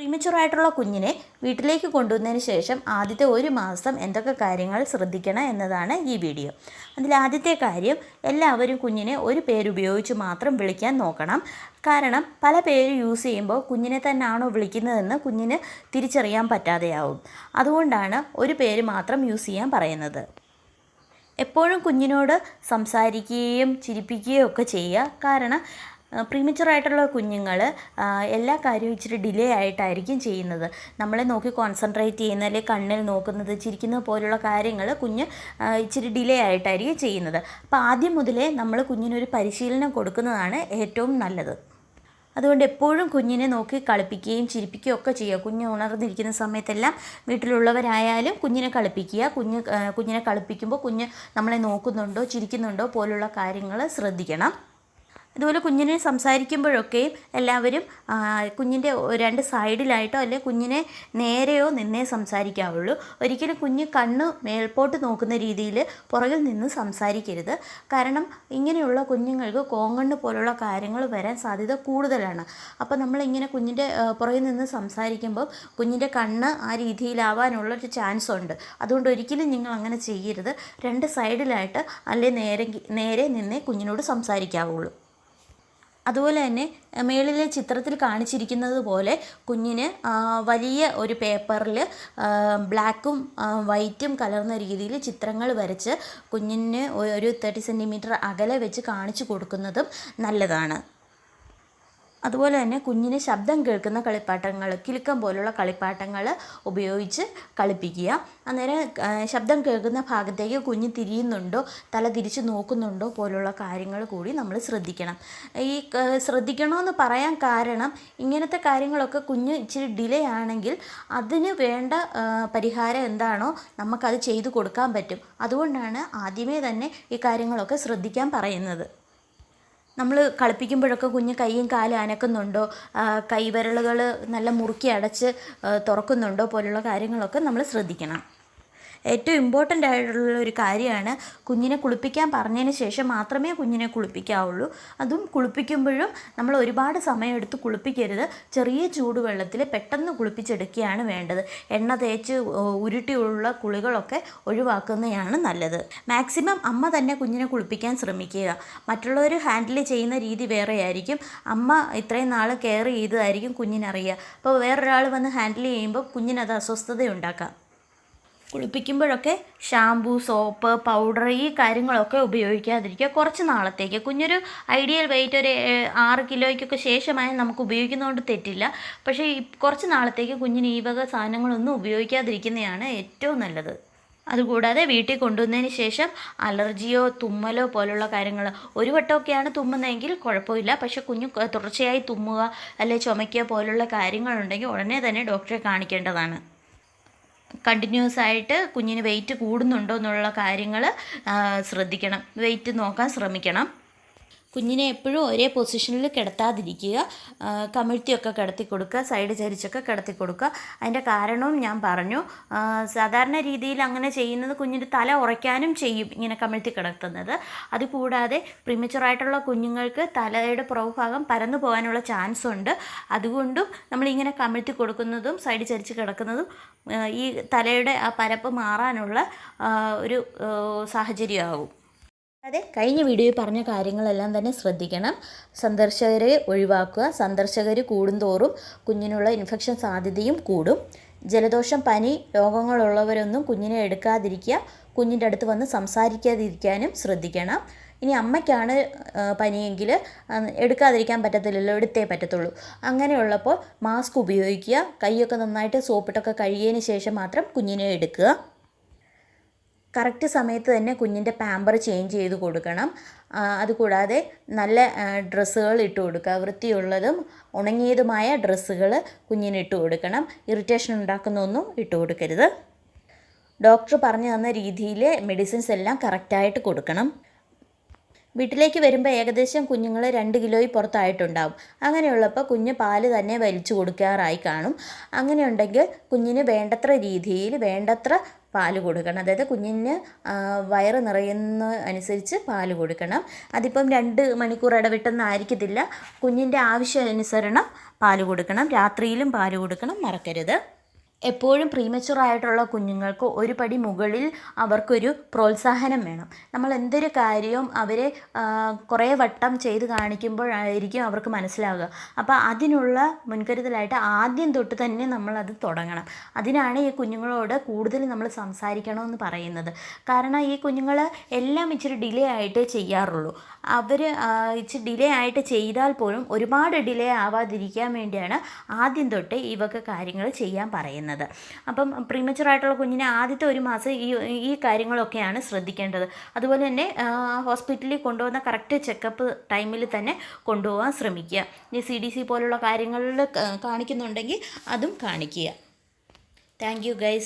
പ്രീമച്ചുറായിട്ടുള്ള കുഞ്ഞിനെ വീട്ടിലേക്ക് കൊണ്ടുവന്നതിന് ശേഷം ആദ്യത്തെ ഒരു മാസം എന്തൊക്കെ കാര്യങ്ങൾ ശ്രദ്ധിക്കണം എന്നതാണ് ഈ വീഡിയോ അതിൽ ആദ്യത്തെ കാര്യം എല്ലാവരും കുഞ്ഞിനെ ഒരു പേരുപയോഗിച്ച് മാത്രം വിളിക്കാൻ നോക്കണം. കാരണം പല പേര് യൂസ് ചെയ്യുമ്പോൾ കുഞ്ഞിനെ തന്നെയാണോ വിളിക്കുന്നതെന്ന് കുഞ്ഞിന് തിരിച്ചറിയാൻ പറ്റാതെയാവും. അതുകൊണ്ടാണ് ഒരു പേര് മാത്രം യൂസ് ചെയ്യാൻ പറയുന്നത്. എപ്പോഴും കുഞ്ഞിനോട് സംസാരിക്കുകയും ചിരിപ്പിക്കുകയും ഒക്കെ ചെയ്യുക. കാരണം പ്രീമച്ചുറായിട്ടുള്ള കുഞ്ഞുങ്ങൾ എല്ലാ കാര്യവും ഇച്ചിരി ഡിലേ ആയിട്ടായിരിക്കും ചെയ്യുന്നത്. നമ്മളെ നോക്കി കോൺസെൻട്രേറ്റ് ചെയ്യുന്ന അല്ലെങ്കിൽ കണ്ണിൽ നോക്കുന്നത് ചിരിക്കുന്നത് പോലുള്ള കാര്യങ്ങൾ കുഞ്ഞ് ഇച്ചിരി ഡിലേ ആയിട്ടായിരിക്കും ചെയ്യുന്നത്. അപ്പോൾ ആദ്യം മുതലേ നമ്മൾ കുഞ്ഞിനൊരു പരിശീലനം കൊടുക്കുന്നതാണ് ഏറ്റവും നല്ലത്. അതുകൊണ്ട് എപ്പോഴും കുഞ്ഞിനെ നോക്കി കളിപ്പിക്കുകയും ചിരിപ്പിക്കുകയും ഒക്കെ ചെയ്യുക. കുഞ്ഞ് ഉണർന്നിരിക്കുന്ന സമയത്തെല്ലാം വീട്ടിലുള്ളവരായാലും കുഞ്ഞിനെ കളിപ്പിക്കുക. കുഞ്ഞ് കുഞ്ഞിനെ കളിപ്പിക്കുമ്പോൾ കുഞ്ഞ് നമ്മളെ നോക്കുന്നുണ്ടോ ചിരിക്കുന്നുണ്ടോ പോലുള്ള കാര്യങ്ങൾ ശ്രദ്ധിക്കണം. അതുപോലെ കുഞ്ഞിനെ സംസാരിക്കുമ്പോഴൊക്കെയും എല്ലാവരും കുഞ്ഞിന്റെ രണ്ട് സൈഡിലായിട്ടോ അല്ലെങ്കിൽ കുഞ്ഞിനെ നേരെയോ നിന്നേ സംസാരിക്കാവുള്ളൂ. ഒരിക്കലും കുഞ്ഞ് കണ്ണ് മേൽപോട്ട് നോക്കുന്ന രീതിയിൽ പുറകിൽ നിന്ന് സംസാരിക്കരുത്. കാരണം ഇങ്ങനെയുള്ള കുഞ്ഞുങ്ങൾക്ക് കോങ്കണ്ണ് പോലുള്ള കാര്യങ്ങൾ വരാൻ സാധ്യത കൂടുതലാണ്. അപ്പോൾ നമ്മളിങ്ങനെ കുഞ്ഞിന്റെ പുറകിൽ നിന്ന് സംസാരിക്കുമ്പോൾ കുഞ്ഞിന്റെ കണ്ണ് ആ രീതിയിലാവാനുള്ള ഒരു ചാൻസ് ഉണ്ട്. അതുകൊണ്ട് ഒരിക്കലും നിങ്ങൾ അങ്ങനെ ചെയ്യരുത്. രണ്ട് സൈഡിലായിട്ട് അല്ലെ നേരെ നേരെ നിന്നേ കുഞ്ഞിനോട് സംസാരിക്കാവുള്ളൂ. അതുപോലെ തന്നെ മേളിലെ ചിത്രത്തിൽ കാണിച്ചിരിക്കുന്നത് പോലെ കുഞ്ഞിന് വലിയ ഒരു പേപ്പറിൽ ബ്ലാക്കും വൈറ്റും കലർന്ന രീതിയിൽ ചിത്രങ്ങൾ വരച്ച് കുഞ്ഞിന് ഒരു തേർട്ടി സെന്റിമീറ്റർ അകലെ വെച്ച് കാണിച്ചു കൊടുക്കുന്നതും നല്ലതാണ്. അതുപോലെ തന്നെ കുഞ്ഞിന് ശബ്ദം കേൾക്കുന്ന കളിപ്പാട്ടങ്ങൾ കിലുക്കം പോലുള്ള കളിപ്പാട്ടങ്ങൾ ഉപയോഗിച്ച് കളിപ്പിക്കുക. അന്നേരം ശബ്ദം കേൾക്കുന്ന ഭാഗത്തേക്ക് കുഞ്ഞ് തിരിയുന്നുണ്ടോ തല തിരിച്ച് നോക്കുന്നുണ്ടോ പോലുള്ള കാര്യങ്ങൾ കൂടി നമ്മൾ ശ്രദ്ധിക്കണം. ഈ ശ്രദ്ധിക്കണമെന്ന് പറയാൻ കാരണം ഇങ്ങനത്തെ കാര്യങ്ങളൊക്കെ കുഞ്ഞ് ഇച്ചിരി ഡിലേ ആണെങ്കിൽ അതിന് വേണ്ട പരിഹാരം എന്താണോ നമുക്കത് ചെയ്തു കൊടുക്കാൻ പറ്റും. അതുകൊണ്ടാണ് ആദ്യമേ തന്നെ ഈ കാര്യങ്ങളൊക്കെ ശ്രദ്ധിക്കാൻ പറയുന്നത്. നമ്മൾ കളിപ്പിക്കുമ്പോഴൊക്കെ കുഞ്ഞ് കൈയും കാലും അനക്കുന്നുണ്ടോ? കൈവിരലുകൾ നല്ല മുറുക്കി അടച്ച് തുറക്കുന്നുണ്ടോ? പോലുള്ള കാര്യങ്ങളൊക്കെ നമ്മൾ ശ്രദ്ധിക്കണം. ഏറ്റവും ഇമ്പോർട്ടന്റ് ആയിട്ടുള്ള ഒരു കാര്യമാണ് കുഞ്ഞിനെ കുളിപ്പിക്കാൻ പറഞ്ഞതിന് ശേഷം മാത്രമേ കുഞ്ഞിനെ കുളിപ്പിക്കാവുള്ളൂ. അതും കുളിപ്പിക്കുമ്പോഴും നമ്മൾ ഒരുപാട് സമയമെടുത്ത് കുളിപ്പിക്കരുത്. ചെറിയ ചൂടുവെള്ളത്തിൽ പെട്ടെന്ന് കുളിപ്പിച്ചെടുക്കുകയാണ് വേണ്ടത്. എണ്ണ തേച്ച് ഉരുട്ടിയുള്ള കുളികളൊക്കെ ഒഴിവാക്കുന്നതാണ് നല്ലത്. മാക്സിമം അമ്മ തന്നെ കുഞ്ഞിനെ കുളിപ്പിക്കാൻ ശ്രമിക്കുക. മറ്റുള്ളവർ ഹാൻഡിൽ ചെയ്യുന്ന രീതി വേറെയായിരിക്കും. അമ്മ ഇത്രയും നാൾ കെയർ ചെയ്തതായിരിക്കും കുഞ്ഞിനറിയുക. അപ്പോൾ വേറൊരാൾ വന്ന് ഹാൻഡിൽ ചെയ്യുമ്പോൾ കുഞ്ഞിനത് അസ്വസ്ഥതയുണ്ടാക്കാം. കുളിപ്പിക്കുമ്പോഴൊക്കെ ഷാമ്പു സോപ്പ് പൗഡർ ഈ കാര്യങ്ങളൊക്കെ ഉപയോഗിക്കാതിരിക്കുക കുറച്ച് നാളത്തേക്ക്. കുഞ്ഞൊരു ഐഡിയൽ വെയിറ്റ് ഒരു ആറ് കിലോയ്ക്കൊക്കെ ശേഷമായി നമുക്ക് ഉപയോഗിക്കുന്നതുകൊണ്ട് തെറ്റില്ല. പക്ഷേ കുറച്ച് നാളത്തേക്ക് കുഞ്ഞിന് ഈ വക സാധനങ്ങളൊന്നും ഉപയോഗിക്കാതിരിക്കുന്നതാണ് ഏറ്റവും നല്ലത്. അതുകൂടാതെ വീട്ടിൽ കൊണ്ടുവന്നതിന് ശേഷം അലർജിയോ തുമ്മലോ പോലുള്ള കാര്യങ്ങൾ. ഒരു വട്ടമൊക്കെയാണ് തുമ്മുന്നതെങ്കിൽ കുഴപ്പമില്ല. പക്ഷേ കുഞ്ഞ് തുടർച്ചയായി തുമ്മുക അല്ലെങ്കിൽ ചുമയ്ക്കുക പോലുള്ള കാര്യങ്ങളുണ്ടെങ്കിൽ ഉടനെ തന്നെ ഡോക്ടറെ കാണിക്കേണ്ടതാണ്. കണ്ടിന്യൂസ് ആയിട്ട് കുഞ്ഞിന് വെയിറ്റ് കൂടുന്നുണ്ടോ എന്നുള്ള കാര്യങ്ങൾ ശ്രദ്ധിക്കണം. വെയിറ്റ് നോക്കാൻ ശ്രമിക്കണം. കുഞ്ഞിനെ എപ്പോഴും ഒരേ പൊസിഷനിൽ കിടത്താതിരിക്കുക. കമിഴ്ത്തിയൊക്കെ കിടത്തി കൊടുക്കുക സൈഡ് ചരിച്ചൊക്കെ കിടത്തി കൊടുക്കുക. അതിന്റെ കാരണവും ഞാൻ പറഞ്ഞു. സാധാരണ രീതിയിൽ അങ്ങനെ ചെയ്യുന്നത് കുഞ്ഞിന്റെ തല ഉറയ്ക്കാനും ചെയ്യും ഇങ്ങനെ കമിഴ്ത്തി കിടത്തുന്നത്. അതുകൂടാതെ പ്രിമച്ചുറായിട്ടുള്ള കുഞ്ഞുങ്ങൾക്ക് തലയുടെ പുറവുഭാഗം പരന്നു പോകാനുള്ള ചാൻസ് ഉണ്ട്. അതുകൊണ്ടും നമ്മളിങ്ങനെ കമിഴ്ത്തി കൊടുക്കുന്നതും സൈഡ് ചരിച്ച് കിടക്കുന്നതും ഈ തലയുടെ ആ പരപ്പ് മാറാനുള്ള ഒരു സാഹചര്യമാകും അതെ കഴിഞ്ഞ വീഡിയോയിൽ പറഞ്ഞ കാര്യങ്ങളെല്ലാം തന്നെ ശ്രദ്ധിക്കണം. സന്ദർശകരെ ഒഴിവാക്കുക. സന്ദർശകർ കൂടുന്തോറും കുഞ്ഞിനുള്ള ഇൻഫെക്ഷൻ സാധ്യതയും കൂടും. ജലദോഷം പനി രോഗങ്ങളുള്ളവരൊന്നും കുഞ്ഞിനെ എടുക്കാതിരിക്കുക. കുഞ്ഞിന്റെ അടുത്ത് വന്ന് സംസാരിക്കാതിരിക്കാനും ശ്രദ്ധിക്കണം. ഇനി അമ്മയ്ക്കാണ് പനിയെങ്കിൽ എടുക്കാതിരിക്കാൻ പറ്റത്തില്ലല്ലോ എടുത്തേ പറ്റത്തുള്ളൂ. അങ്ങനെയുള്ളപ്പോൾ മാസ്ക് ഉപയോഗിക്കുക. കൈയൊക്കെ നന്നായിട്ട് സോപ്പിട്ടൊക്കെ കഴുകിയതിന് ശേഷം മാത്രം കുഞ്ഞിനെ എടുക്കുക. കറക്റ്റ് സമയത്ത് തന്നെ കുഞ്ഞിന്റെ പാമ്പർ ചേഞ്ച് ചെയ്ത് കൊടുക്കണം. അതുകൂടാതെ നല്ല ഡ്രസ്സുകൾ ഇട്ട് കൊടുക്കുക. വൃത്തിയുള്ളതും ഉണങ്ങിയതുമായ ഡ്രസ്സുകൾ കുഞ്ഞിന് ഇട്ട് കൊടുക്കണം. ഇറിറ്റേഷൻ ഉണ്ടാക്കുന്നൊന്നും ഇട്ട് കൊടുക്കരുത്. ഡോക്ടർ പറഞ്ഞു തന്ന രീതിയിൽ മെഡിസിൻസ് എല്ലാം കറക്റ്റായിട്ട് കൊടുക്കണം. വീട്ടിലേക്ക് വരുമ്പോൾ ഏകദേശം കുഞ്ഞുങ്ങൾ രണ്ട് കിലോയിൽ പുറത്തായിട്ടുണ്ടാവും. അങ്ങനെയുള്ളപ്പോൾ കുഞ്ഞ് പാൽ തന്നെ വലിച്ചു കൊടുക്കാറായി കാണും. അങ്ങനെയുണ്ടെങ്കിൽ കുഞ്ഞിന് വേണ്ടത്ര രീതിയിൽ വേണ്ടത്ര പാൽ കൊടുക്കണം. അതായത് കുഞ്ഞിന് വയറ് നിറയുന്ന അനുസരിച്ച് പാൽ കൊടുക്കണം. അതിപ്പം രണ്ട് മണിക്കൂർ ഇടവിട്ടെന്നായിരിക്കത്തില്ല. കുഞ്ഞിന്റെ ആവശ്യം അനുസരണം പാൽ കൊടുക്കണം. രാത്രിയിലും പാൽ കൊടുക്കണം. മറക്കരുത്. എപ്പോഴും പ്രീമച്ചുർ ആയിട്ടുള്ള കുഞ്ഞുങ്ങൾക്ക് ഒരു പടി മുകളിൽ അവർക്കൊരു പ്രോത്സാഹനം വേണം. നമ്മൾ എന്തൊരു കാര്യവും അവരെ കുറേ വട്ടം ചെയ്ത് കാണിക്കുമ്പോഴായിരിക്കും അവർക്ക് മനസ്സിലാവുക. അപ്പോൾ അതിനുള്ള മുൻകരുതലായിട്ട് ആദ്യം തൊട്ട് തന്നെ നമ്മൾ അത് തുടങ്ങണം. അതിനാണ് ഈ കുഞ്ഞുങ്ങളോട് കൂടുതൽ നമ്മൾ സംസാരിക്കണമെന്ന് പറയുന്നത്. കാരണം ഈ കുഞ്ഞുങ്ങൾ എല്ലാം ഇച്ചിരി ഡിലേ ആയിട്ട് ചെയ്യാറുള്ളൂ. അവർ ഇച്ചിരി ഡിലേ ആയിട്ട് ചെയ്താൽ പോലും ഒരുപാട് ഡിലേ ആവാതിരിക്കാൻ വേണ്ടിയാണ് ആദ്യം തൊട്ട് ഇവക്ക് കാര്യങ്ങൾ ചെയ്യാൻ പറയുന്നത്. അപ്പം പ്രീമച്ചുർ ആയിട്ടുള്ള കുഞ്ഞിനെ ആദ്യത്തെ ഒരു മാസം ഈ ഈ കാര്യങ്ങളൊക്കെയാണ് ശ്രദ്ധിക്കേണ്ടത്. അതുപോലെ തന്നെ ഹോസ്പിറ്റലിൽ കൊണ്ടുപോകുന്ന കറക്റ്റ് ചെക്കപ്പ് ടൈമിൽ തന്നെ കൊണ്ടുപോകാൻ ശ്രമിക്കുക. ഇനി സി ഡി സി പോലുള്ള കാര്യങ്ങളിൽ കാണിക്കുന്നുണ്ടെങ്കിൽ അതും കാണിക്കുക. Thank you guys